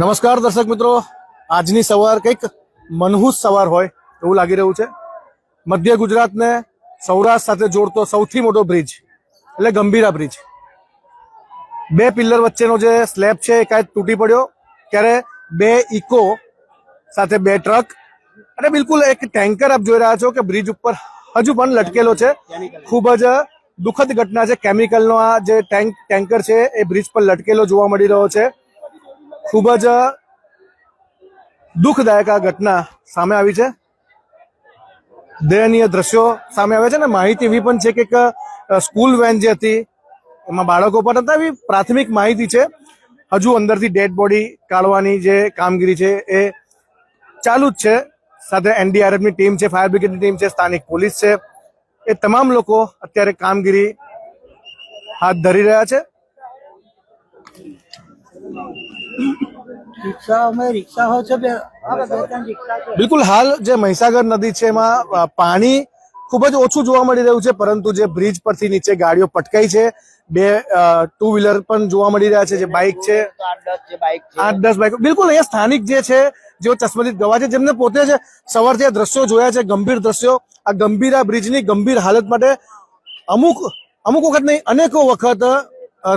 નમસ્કાર દર્શક મિત્રો. આજની સવાર કંઈક મનહૂસ સવાર હોય એવું લાગી રહ્યું છે. મધ્ય ગુજરાતને સૌરાષ્ટ્ર સાથે જોડતો સૌથી મોટો બ્રિજ, એટલે ગંભીરા બ્રિજ. બે પિલ્લર વચ્ચેનો જે સ્લેબ છે એ કાંઈ તૂટી પડ્યો. ત્યારે બે ઇકો સાથે બે ટ્રક અને બિલકુલ એક ટેન્કર આપ જોઈ રહ્યા છો કે બ્રિજ ઉપર હજુ પણ લટકેલો છે. ખૂબ જ દુઃખદ ઘટના છે. કેમિકલનો આ જે ટેન્ક ટેન્કર છે, એ બ્રિજ પર લટકેલો જોવા મળી રહ્યો છે. ખૂબ જ દુઃખદાયક આ ઘટના સામે આવી છે. દયનીય દ્રશ્યો સામે આવે છે ને. માહિતી એવી પણ છે કે સ્કૂલ વેન જે હતી, એમાં બાળકો પણ હતા. એવી પ્રાથમિક માહિતી છે. હજુ અંદરથી ડેડ બોડી કાઢવાની જે કામગીરી છે, એ ચાલુ જ છે. સાથે એનડીઆરએફની ટીમ છે ફાયર બ્રિગેડની ટીમ છે, સ્થાનિક પોલીસ છે. એ તમામ લોકો અત્યારે કામગીરી હાથ ધરી રહ્યા છે. બિલકુલ હાલ જે મહીસાગર નદી છે એમાં પાણી ખૂબ જ ઓછું જોવા મળી રહ્યું છે પરંતુ જે બ્રિજ પરથી નીચે ગાડીઓ પટકાઈ છે બે ટુ વ્હીલર પણ જોવા મળી રહ્યા છે જે બાઇક છે. આઠ દસ જે બાઇક છે. આઠ દસ બાઇક બિલકુલ અહીંયા સ્થાનિક જે છે જેઓ ચશ્મદીદ ગવા છે, જેમને પોતે જ સવારથી આ દ્રશ્યો જોયા છે, ગંભીર દ્રશ્યો. આ ગંભીર આ બ્રિજની ગંભીર હાલત માટે અમુક અમુક વખત નહીં, અનેકો વખત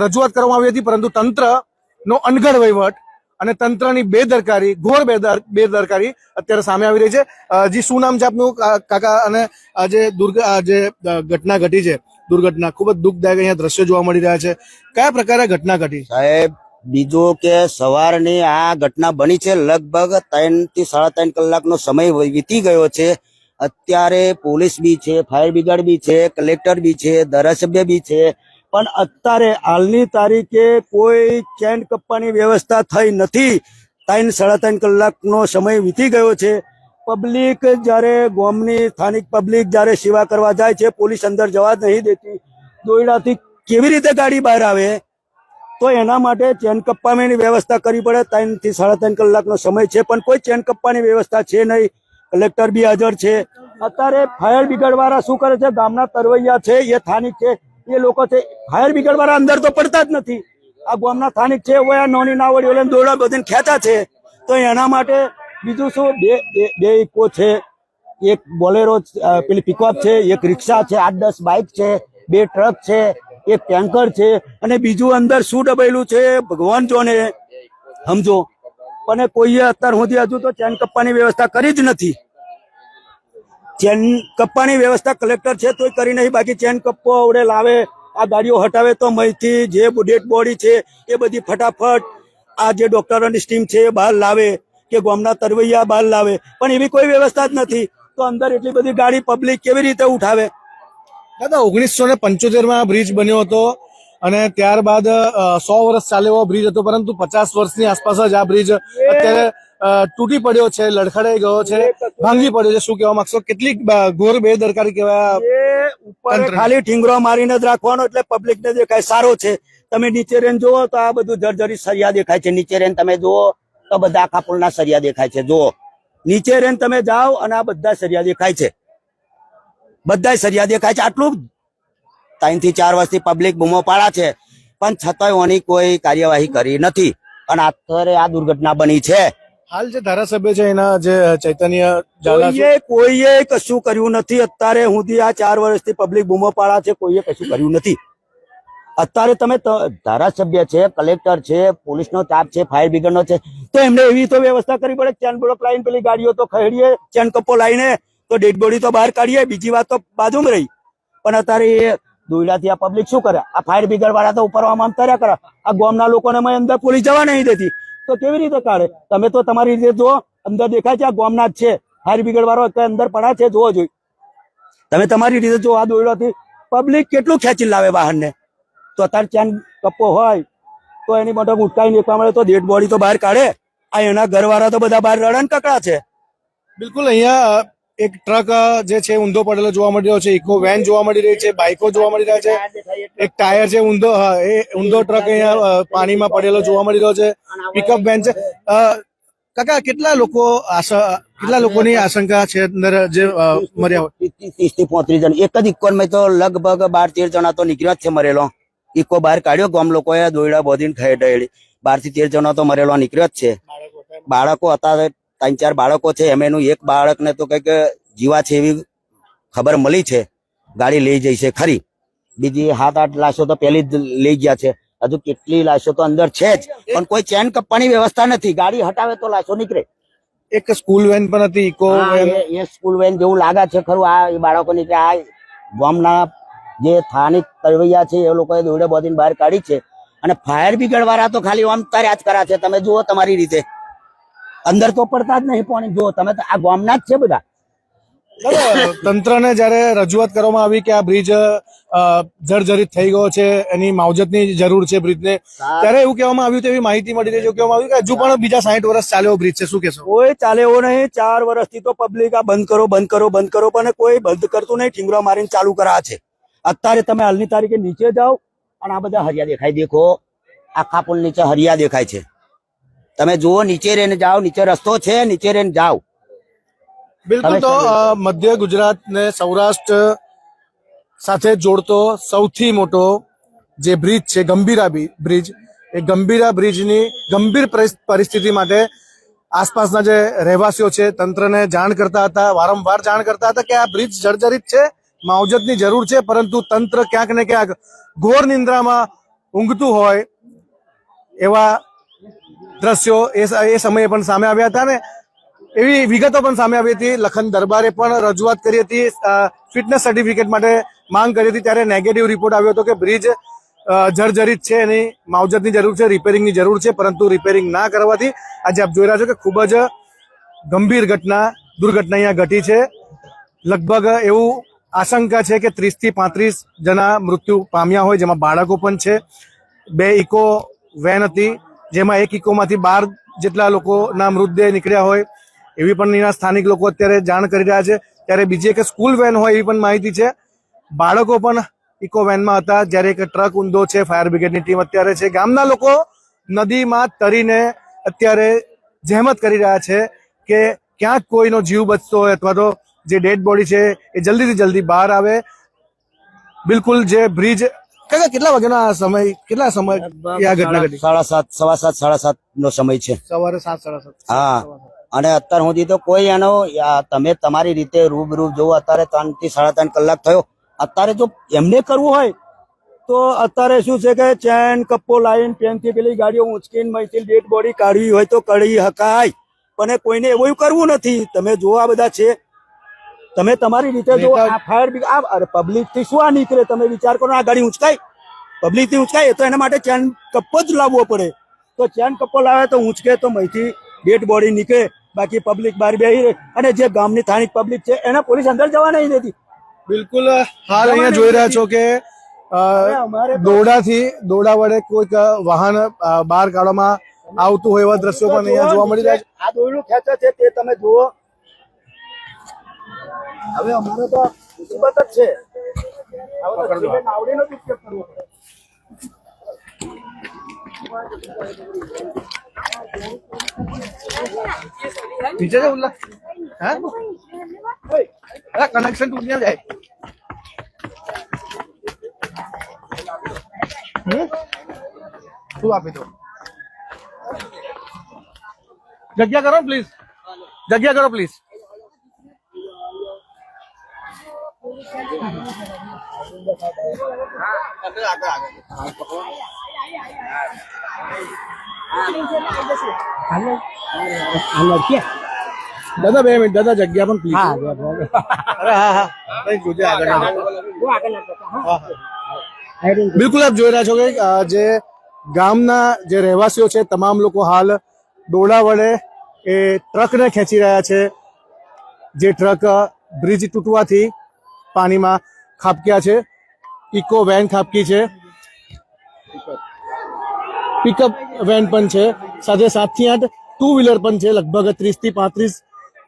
રજૂઆત કરવામાં આવી હતી, પરંતુ તંત્રનો અનગઢ વહીવટ અને તંત્રની બેદરકારી, ઘોર બેદર, બેદરકારી અત્યારે સામે આવી રહી છે. જી, શું નામ છે આપનું? કાકા અને આ જે દુર્ગ જે ઘટના ઘટી છે, દુર્ઘટના, ખૂબ જ દુઃખદાયક અહીંયા દ્રશ્યો જોવા મળી રહ્યા છે. કયા પ્રકારે ઘટના ઘટી? સાહેબ બીજું કે સવારની આ ઘટના બની છે લગભગ ત્રણથી સાડા ત્રણ કલાકનો સમય વીતી ગયો છે. અત્યારે પોલીસ બી છે, ફાયર બ્રિગેડ બી છે, કલેક્ટર બી છે, ધારાસભ્ય બી છે. પણ અત્યારે હાલની તારીખે કોઈ ચેન કપ્પાની વ્યવસ્થા થઈ નથી. ત્રણ સાડા ત્રણ કલાકનો સમય વીતી ગયો છે. પબ્લિક જ્યારે ગામની સ્થાનિક પબ્લિક જ્યારે સેવા કરવા જાય છે, પોલીસ અંદર જવા જ નહીં દેતી. દોયડાથી કેવી રીતે ગાડી બહાર આવે? તો એના માટે ચેન કપ્પાની વ્યવસ્થા કરવી પડે. ત્રણથી સાડા ત્રણ કલાકનો સમય છે, પણ કોઈ ચેન કપ્પાની વ્યવસ્થા છે નહીં. કલેક્ટર બી હાજર છે. અત્યારે ફાયર બ્રિગેડ વાળા શું કરે છે? ગામના તરવૈયા છે, એ સ્થાનિક છે. એ લોકો છે. ફાયર બ્રિગેડ વાળા અંદર તો પડતા જ નથી. આ ગામના સ્થાનિક છે, ઓયા નોની નાવડી ઓલે દોડા બધીને ખેંચા છે. તો એના માટે બીજું શું? બે- બે ઇકો છે. એક બોલેરો પેલી પિકઅપ છે, એક રિક્ષા છે, આઠ દસ બાઇક છે, બે ટ્રક છે. એક ટેન્કર છે અને બીજું અંદર શું ડબેલું છે, ભગવાન જોને સમજો. પણ કોઈએ અત્યાર સુધી હજુ તો ચેન કપ્પાની વ્યવસ્થા કરી જ નથી. ચેન કપ્પાની વ્યવસ્થા કલેક્ટર છે તોય કરી નહીં. બાકી ચેન કપ્પો આવડે લાવે, આ ગાડીઓ હટાવે તો મહીથી જે ડેડ બોડી છે એ બધી ફટાફટ આ જે ડોક્ટરોની સ્ટીમ છે એ બહાર લાવે કે ગામના તરવૈયા બહાર લાવે. પણ એવી કોઈ વ્યવસ્થા જ નથી. તો અંદર એટલી બધી ગાડી પબ્લિક કેવી રીતે ઉઠાવે? દાદા ઓગણીસો ને પંચોતેરમાં આ બ્રિજ બન્યો હતો અને ત્યારબાદ સો વર્ષ ચાલે એવો બ્રિજ હતો પરંતુ પચાસ વર્ષની આસપાસ જ આ બ્રિજ અત્યારે તૂટી પડ્યો છે લડખડાઈ ગયો છે ભાંગી પડ્યો છે. શું કહેવા માંગશો? કેટલી ઘોર બેદરકારી કહેવાય ઉપર ખાલી ઠીંગરો મારીને જ રાખવાનો એટલે પબ્લિક ને દેખાય સારો છે. તમે નીચે રેન જુઓ તો આ બધું જર્જરી સરિયા દેખાય છે. નીચે રેન તમે જુઓ તો બધા આખા પુલના સરિયા દેખાય છે. જુઓ. નીચે રેન તમે જાઓ અને આ બધા સરિયા દેખાય છે. બધા સરિયા દેખાય છે. આટલું ત્રણથી ચાર વર્ષથી પબ્લિક બૂમો પાડા છે. પણ છતાંય ઓની કોઈ કાર્યવાહી કરી નથી. અને અત્યારે આ દુર્ઘટના બની છે. હાલ જે ધારાસભ્ય છે એના જે ચૈતન્ય કોઈએ કોઈએ કશું કર્યું નથી. અત્યારે સુધી આ ચાર વર્ષથી પબ્લિક બૂમો પાડા છે. કોઈએ કશું કર્યું નથી. અત્યારે તમે ધારાસભ્ય છે કલેક્ટર છે પોલીસનો ચાપ છે ફાયર બ્રિગેડનો છે. તો એમને એવી તો વ્યવસ્થા કરવી પડે ચેન બ્લોક લાઈન પેલી ગાડીઓ તો ખરીડીએ ચેન કપો લાઈને તો ડેડ બોડી તો બહાર કાઢીએ બીજી વાત તો બાજુમાં રહી. પણ અત્યારે એ દોયડાથી આ પબ્લિક શું કરે? આ ફાયર બ્રિગેડ વાળા તો ઉપરવામાં આમ તર્યા કરે. આ ગામના લોકોને મેં અંદર પોલીસ જવા નહીં દેતી. તો કેવી રીતે કાઢે? તમે તો તમારી રીતે જુઓ, અંદર દેખાય છે આ ગામના જ છે. ફાયર બ્રિગેડ વાળો અંદર પડ્યા છે, જોવો જોઈ. તમે તમારી રીતે જો આ દોયડાથી પબ્લિક કેટલું ખેંચી લાવે વાહનને તો અત્યારે ચેન કપ્પો હોય, તો એની માટે ઉટકાઈ નીકળવા મળે તો ડેડ બોડી તો બહાર કાઢે. આ એના ઘરવાળા તો બધા બહાર રડન કકડા છે. બિલકુલ, અહીંયા એક ટ્રક જે છે, ઊંધો પડેલો જોવા મળી રહ્યો છે. ઇકો વેન જોવા મળી રહી છે, બાઇકો જોવા મળી રહ્યા છે. એક ટાયર છે, ઊંધો એ ઊંધો ટ્રક અહીંયા પાણીમાં પડેલો જોવા મળી રહ્યો છે. પિકઅપ વેન છે. કાકા, કેટલા લોકો આશા, કેટલા લોકોની આશંકા છે અંદર, જે મર્યા હોય? ત્રીસથી પોત્રીસ જણ. એક જ ઇકોનમાં તો લગભગ બાર તેર જણા તો નીકળ્યા જ છે મરેલો. ઇકો બહાર કાઢ્યો, ગામ લોકોએ દોયડા બોધીને ખેડાડી બારથી તેર જણા તો મરેલો, નીકળ્યો જ છે. બાળકો અત્યારે ત્રણ ચાર બાળકો છે એમ એનું એક બાળકને તો કંઈક જીવા છે એવી ખબર મળી છે. ગાડી લઈ જઈ છે ખરી. બીજી સાત આઠ લાશો તો પેલી જ લઈ ગયા છે. હજુ કેટલી લાશો તો અંદર છે જ. પણ કોઈ ચેન કપવાની વ્યવસ્થા નથી. ગાડી હટાવે તો લાશો નીકળે. એક સ્કૂલ વેન પણ હતી ઇકો એ- સ્કૂલ વેન જેવું લાગે છે ખરું. આ એ બાળકોની કે આ ગામના જે સ્થાનિક તરવૈયા છે એ લોકોએ દોડે બોધીને બહાર કાઢી છે. અને ફાયર બ્રિગેડ વાળા તો ખાલી આમ તાર્યા જ કરા છે. તમે જુઓ તમારી રીતે. અંદર તો પડતા જ નહીં પાણી જો તમે તો આ ગામના જ છે બધા. તંત્રને જયારે રજૂઆત કરવામાં આવી કે આ બ્રિજ જર્જરિત થઈ ગયો છે એની માવજતની જરૂર છે બ્રિજને ત્યારે એવું કહેવામાં આવ્યું તો એવી માહિતી મળી રહી છે. કહેવામાં આવ્યું કે હજુ પણ બીજા સાઠ વર્ષ ચાલ્યો બ્રિજ છે. શું કહેશો? કોઈ ચાલે એવો નહીં. ચાર વર્ષથી તો પબ્લિક આ બંધ કરો બંધ કરો બંધ કરો પણ કોઈ બંધ કરતું નહીં. ઠીંગરા મારીને ચાલુ કરા છે. અત્યારે તમે હાલની તારીખે નીચે જાઓ અને આ બધા હરિયા દેખાય. દેખો. આખા પુલ નીચે હરિયા દેખાય છે. તમે જુઓ નીચે રહીને જાઓ નીચે રસ્તો છે નીચે રહીને જાઓ. બિલકુલ તો મધ્ય ગુજરાત ને સૌરાષ્ટ્ર સાથે જોડતો સૌથી મોટો જે બ્રિજ છે ગંભીરા બ્રિજ એ ગંભીરા બ્રિજની ગંભીર પરિસ્થિતિ માટે આસપાસના જે રહેવાસીઓ છે તંત્રને જાણ કરતા હતા વારંવાર જાણ કરતા હતા કે આ બ્રિજ જર્જરિત છે માવજતની જરૂર છે પરંતુ તંત્ર ક્યાંક ને ક્યાંક ઘોર નિંદ્રામાં ઊંઘતું હોય એવા દ્રશ્યો એ એ સમયે પણ સામે આવ્યા હતા ને એવી વિગતો પણ સામે આવી હતી. લખન દરબારે પણ રજૂઆત કરી હતી. ફિટનેસ સર્ટિફિકેટ માટે માંગ કરી હતી ત્યારે નેગેટિવ રિપોર્ટ આવ્યો હતો કે બ્રિજ જર્જરિત છે, એની માવજતની જરૂર છે રિપેરિંગની જરૂર છે, પરંતુ રિપેરિંગ ના કરવાથી આજે આપ જોઈ રહ્યા છો કે ખૂબ જ ગંભીર ઘટના, દુર્ઘટના અહીંયા ઘટી છે. લગભગ એવું આશંકા છે કે ત્રીસથી પાંત્રીસ જણા મૃત્યુ પામ્યા હોય, જેમાં બાળકો પણ છે. બે ઇકો વેન હતી. જેમાં એક ઇકોમાંથી બાર જેટલા લોકોના મૃતદેહ નીકળ્યા હોય, એવી પણ અહીંના સ્થાનિક લોકો અત્યારે જાણ કરી રહ્યા છે. ત્યારે બીજી એક સ્કૂલ વેન હોય એવી પણ માહિતી છે. બાળકો પણ ઇકો વેનમાં હતા. જ્યારે એક ટ્રક ઊંધો છે, ફાયર બ્રિગેડની ટીમ અત્યારે છે. ગામના લોકો નદીમાં તરીને અત્યારે જહેમત કરી રહ્યા છે કે ક્યાંક કોઈનો જીવ બચતો હોય અથવા તો જે ડેડ બોડી છે એ જલ્દીથી જલ્દી બહાર આવે. બિલકુલ જે બ્રિજ કાકા કેટલા વાગ્યાનો આ સમય કેટલા સમય આ ઘટના ઘટી? સાડા સાત સવા સાત સાડા સાત નો સમય છે. સવારે સાત સાડા સાત. હા. અને અત્યાર સુધી તો કોઈ એનો તમે તમારી રીતે રૂબરૂ જોવો અત્યારે ત્રણથી સાડા ત્રણ કલાક થયો. અત્યારે જો એમને કરવું હોય તો અત્યારે શું છે કે ચેન કપ્પો લાઈન પેનથી પેલી ગાડીઓ ઊંચકીને મહીથી ડેડ બોડી કાઢવી હોય તો કાઢી શકાય પણ કોઈને એવું કરવું નથી. તમે જોવા બધા છે તમે તમારી રીતે જો આ ફાયર આ અરે પબ્લિકથી શું આ નીકળે? તમે વિચાર કરો આ ગાડી ઊંચકાય. પબ્લિકથી ઊંચકાય તો એના માટે ચેન કપ્પો જ લાવવો પડે. તો ચેન કપ્પો લાવે તો ઊંચકે તો મહીથી ડેડ બોડી નીકળે. બાકી પબ્લિક બહાર બેહી રહે. અને જે ગામની સ્થાનિક પબ્લિક છે એને પોલીસ અંદર જવા નહીં દેતી બિલકુલ હાલ અહીંયા જોઈ રહ્યા છો કે દોડાથી દોરડા વડે કોઈક વાહન બહાર કાઢવામાં આવતું હોય એવા દ્રશ્યો પણ અહીંયા જોવા મળી રહ્યા છે આ દોરડું ખેંચે છે તે તમે જુઓ. હવે અમારે તો મુસીબત જ છે. ઉપયોગ કરવો. નીચે હા? કનેક્શન તૂટી ના જાય. હમ? શું આપી દો જગ્યા કરો પ્લીઝ જગ્યા કરો પ્લીઝ દાદા બે મિનિટ. દાદા જગ્યા પણ પ્લીઝ અરે હા જોજે આગળ. બિલકુલ આપ જોઈ રહ્યા છો કે જે ગામના જે રહેવાસીઓ છે તમામ લોકો હાલ દોરડા વડે એ ટ્રકને ખેંચી રહ્યા છે. જે ટ્રક બ્રિજ તૂટવાથી પાણીમાં ખાબક્યા છે. ઇકો વેન ખાબકી છે. પિકઅપ વેન પણ છે. સાથે સાતથી આઠ ટુ વ્હીલર પણ છે. લગભગ ત્રીસથી પાંત્રીસ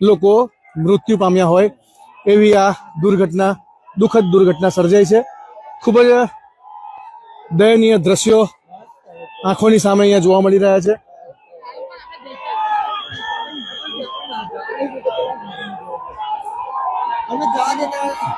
લોકો મૃત્યુ પામ્યા હોય એવી આ દુર્ઘટના, દુઃખદ દુર્ઘટના સર્જાઈ છે. ખૂબ જ દયનીય દ્રશ્યો આંખોની સામે અહીંયા જોવા મળી રહ્યા છે.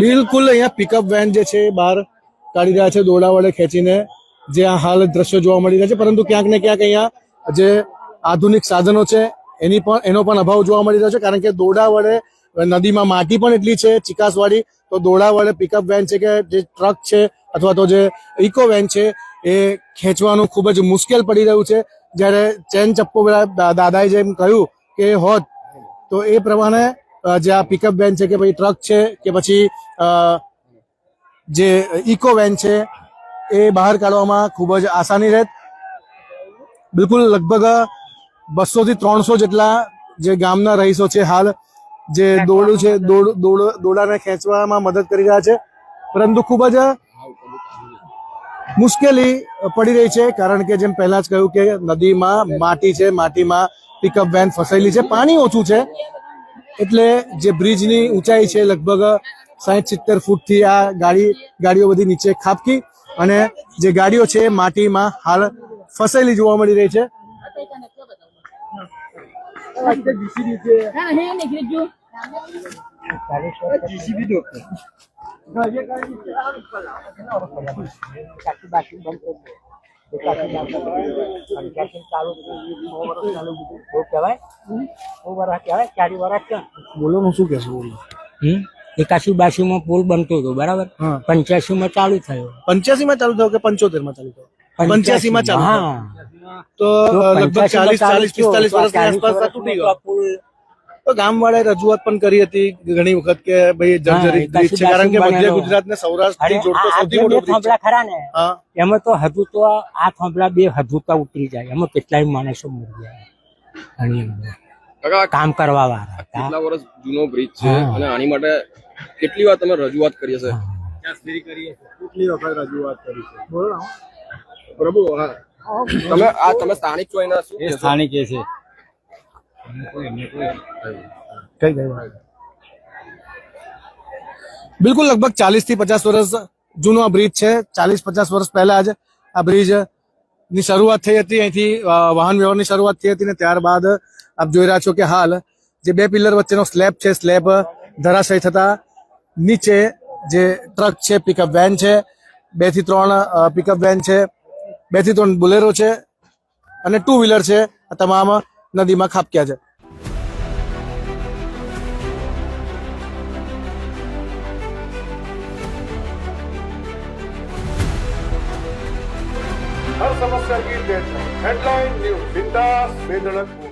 બિલકુલ અહીંયા પિકઅપ વેન જે છે એ બહાર કાઢી રહ્યા છે દોરડા વડે ખેંચીને જે આ હાલ દ્રશ્યો જોવા મળી રહ્યા છે, પરંતુ ક્યાંક ને ક્યાંક અહીંયા જે આધુનિક સાધનો છે એની પણ, એનો પણ અભાવ જોવા મળી રહ્યો છે, કારણ કે દોડા વડે નદીમાં માટી પણ એટલી છે, ચિકાસવાળી. તો દોડા વડે પિકઅપ વેન છે કે જે ટ્રક છે, અથવા તો જે ઇકો વેન છે, એ ખેંચવાનું ખૂબ જ મુશ્કેલ પડી રહ્યું છે. જ્યારે ચેન ચપ્પો દાદાએ જેમ કહ્યું કે હોત, તો એ પ્રમાણે જે આ પિકઅપ વેન છે કે પછી ટ્રક છે, કે પછી જે ઇકો વેન છે, એ બહાર કાઢવામાં ખૂબ જ આસાની રહેત. બિલકુલ લગભગ બસો થી ત્રણસો જેટલા જે ગામના રહીશો છે હાલ, જે છે, દોડ દોડ દોડાને ખેંચવામાં મદદ કરી રહ્યા છે. પરંતુ ખૂબ જ મુશ્કેલી પડી રહી છે, કારણ કે જેમ પહેલા જ કહ્યું કે નદીમાં માટી છે, માટીમાં પિકઅપ વેન ફસાયેલી છે, પાણી ઓછું છે. એટલે જે બ્રિજની ઊંચાઈ છે લગભગ સાહીઠ સિત્તેર ફૂટથી આ ગાડી ગાડીઓ બધી નીચે ખાબકી અને જે ગાડીઓ છે માટીમાં હાલ ફસાયેલી જોવા મળી રહી છે. બોલો હું શું કેશું બોલો હમ એકાસી બાસીમાં પુલ બનતો હતો બરાબર? પંચ્યાસી માં ચાલુ થયો પંચ્યાસી માં ચાલુ થયો કે પંચોતેરમાં ચાલુ થયો? પંચ્યાસી માં ચાલુ હા. તો લગભગ ચાલીસ ચાલીસ પિસ્તાલીસ વર્ષની આસપાસ તૂટી ગયો. તો ગામ વાળાએ રજૂઆત પણ કરી હતી ઘણી વખત કે ભાઈ જર્જરિત બ્રિજ છે. કારણ કે મધ્ય ગુજરાત ને સૌરાષ્ટ્રથી જોડતો સૌથી મોટો થાંભલા ખરા ને એમાં તો હજુ તો આ થાંભલા બે હજુ તો ઉતરી જાય. એમાં કેટલાય માણસો મરી જાય કામ કરવા વાળા કેટલા વર્ષ જૂનો બ્રિજ છે અને આની માટે કેટલી વાર તમે રજૂઆત કરી હશે? પ્રભુ હા. તમે આ તમે સ્થાનિક છો એના શું સ્થાનિક એ છે. કઈ બિલકુલ લગભગ ચાલીસથી પચાસ વર્ષ જૂનો આ બ્રિજ છે. ચાલીસ પચાસ વર્ષ પહેલા જ આ બ્રિજની શરૂઆત થઈ હતી. અહીંથી વાહન વ્યવહારની શરૂઆત થઈ હતી ને ત્યારબાદ આપ જોઈ રહ્યા છો કે હાલ જે બે પિલર વચ્ચેનો સ્લેબ છે સ્લેબ ધરાશય થતા નીચે જે ટ્રક છે પિકઅપ વેન છે બેથી ત્રણ પિકઅપ વેન છે બેથી ત્રણ બોલેરો છે અને ટુ વ્હીલર છે. આ તમામ નદીમાં ખાપક્યા છે. હેડલાઇન ન્યૂઝ, બિંદાસ, બેધડક.